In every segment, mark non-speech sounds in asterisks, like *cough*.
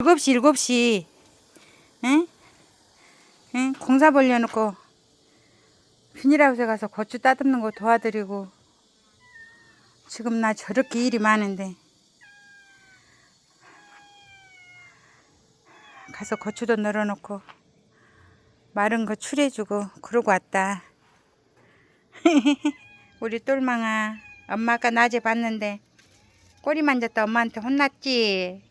일곱 시 일곱 시 응? 응? 공사 벌려놓고 비닐하우스 가서 고추 따듬는 거 도와드리고 지금 나 저렇게 일이 많은데 가서 고추도 널어놓고 마른 거 추려주고 그러고 왔다 *laughs* 우리 똘망아 엄마 아까 낮에 봤는데 꼬리 만졌다 엄마한테 혼났지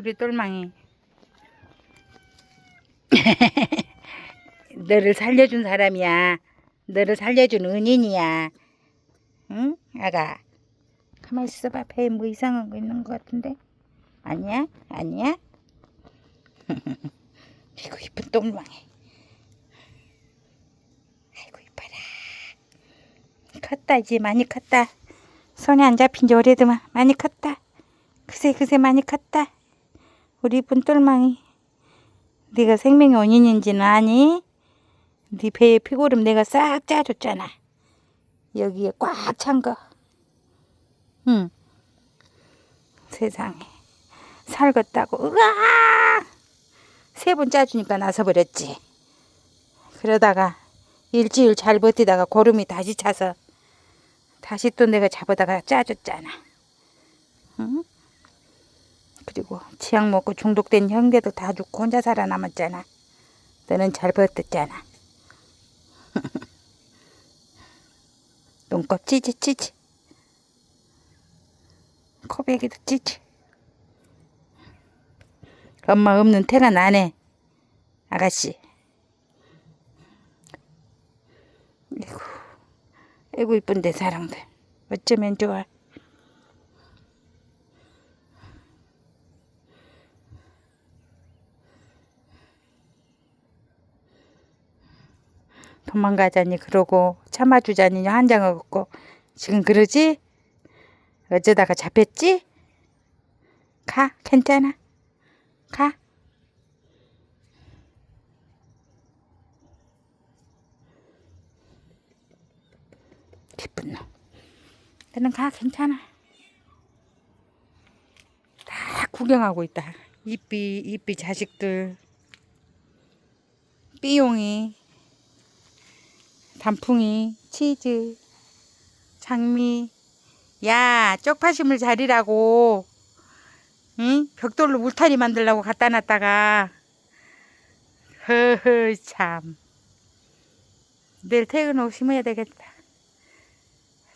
우리 똘망이. *laughs* 너를 살려준 사람이야. 너를 살려준 은인이야. 응? 아가 가만히 있어봐. 배에 뭐 이상한 거 있는 것 같은데? 아니야? 아니야? *laughs* 아이고 이쁜 똘망이. 아이고 이뻐라. 컸다 이제 많이 컸다. 손에 안 잡힌 지 오래도만 많이 컸다. 그새 그새 많이 컸다 우리 이쁜 똘망이 네가 생명의 원인인지는 아니? 네 배에 피고름 내가 싹 짜줬잖아 여기에 꽉 찬 거. 응. 세상에 살겄다고 으아 세 번 짜주니까 나서 버렸지. 그러다가 일주일 잘 버티다가 고름이 다시 차서 다시 또 내가 잡아다가 짜줬잖아. 응? 그리고 치약 먹고 중독된 형제들 다 죽고 혼자 살아남았잖아. 너는 잘 버텼잖아. *laughs* 눈곱 찌지 찌지. 코베기도 찌지. 엄마 없는 태가 나네. 아가씨. 아이고, 아이고 이쁜데 사랑들. 어쩌면 좋아. 도망가자니 그러고 참아주자니 한장을 걷고. 지금 그러지? 어쩌다가 잡혔지? 가 괜찮아. 가. 기쁜 놈. 너는 가 괜찮아. 다 구경하고 있다. 이삐 이삐 자식들. 삐용이 단풍이, 치즈, 장미. 야, 쪽파심을 자리라고. 응? 벽돌로 울타리 만들라고 갖다 놨다가. 허허, 참. 내일 퇴근 후 심어야 되겠다.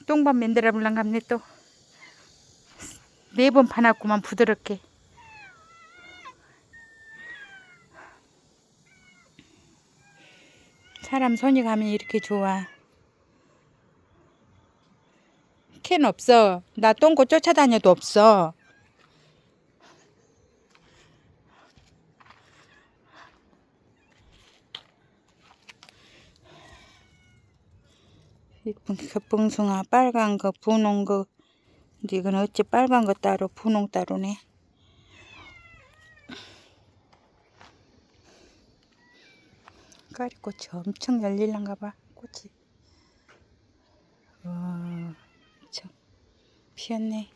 똥밥 만들어 볼랑 갑네 또. 네 번 파놨구만 부드럽게. 사람 손이 가면 이렇게 좋아. 캔 없어. 나 똥꼬 쫓아다녀도 없어. 이쁜 겹봉숭아 빨간 거 분홍 거 근데 이건 어찌 빨간 거 따로 분홍 따로네 까리꽃이 엄청 열릴란가 봐 꽃이. 와, 참 피었네.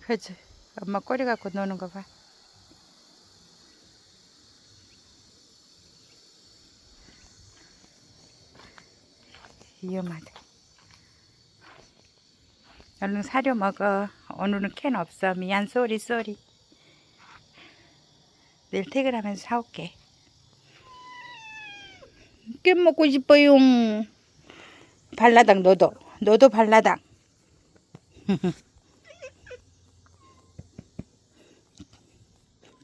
그지? 엄마 꼬리 갖고 노는 거 봐. 위험하다. 얼른 사료 먹어. 오늘은 캔 없어. 미안, 쏘리, 쏘리. 내일 퇴근하면서 사올게. 캔 먹고 싶어요. 발라당 너도. 너도 발라당. *laughs*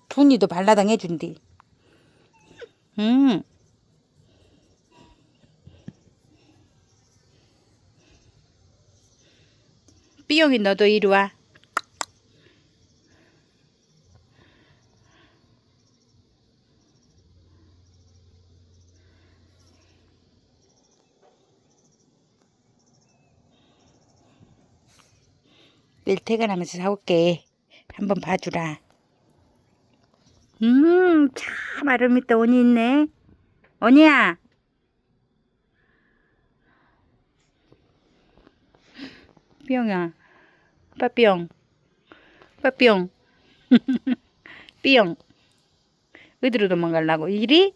둔이도 발라당 해준디. 음. 삐용이 너도 이리 와. 내일 퇴근하면서 사올게. 한번 봐주라. 음, 참 아름 있다 언니 있네. 언니야. 뿅아. 빠뿅. 빠뿅. 뿅. 어디로 도망가려고? 이리?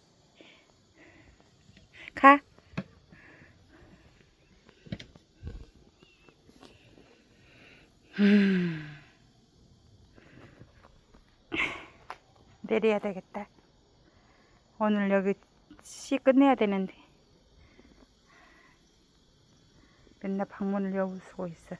가. 음. *sighs* 내려야 되겠다. 오늘 여기 시 끝내야 되는데. 맨날 방문을 여기 쓰고 있어.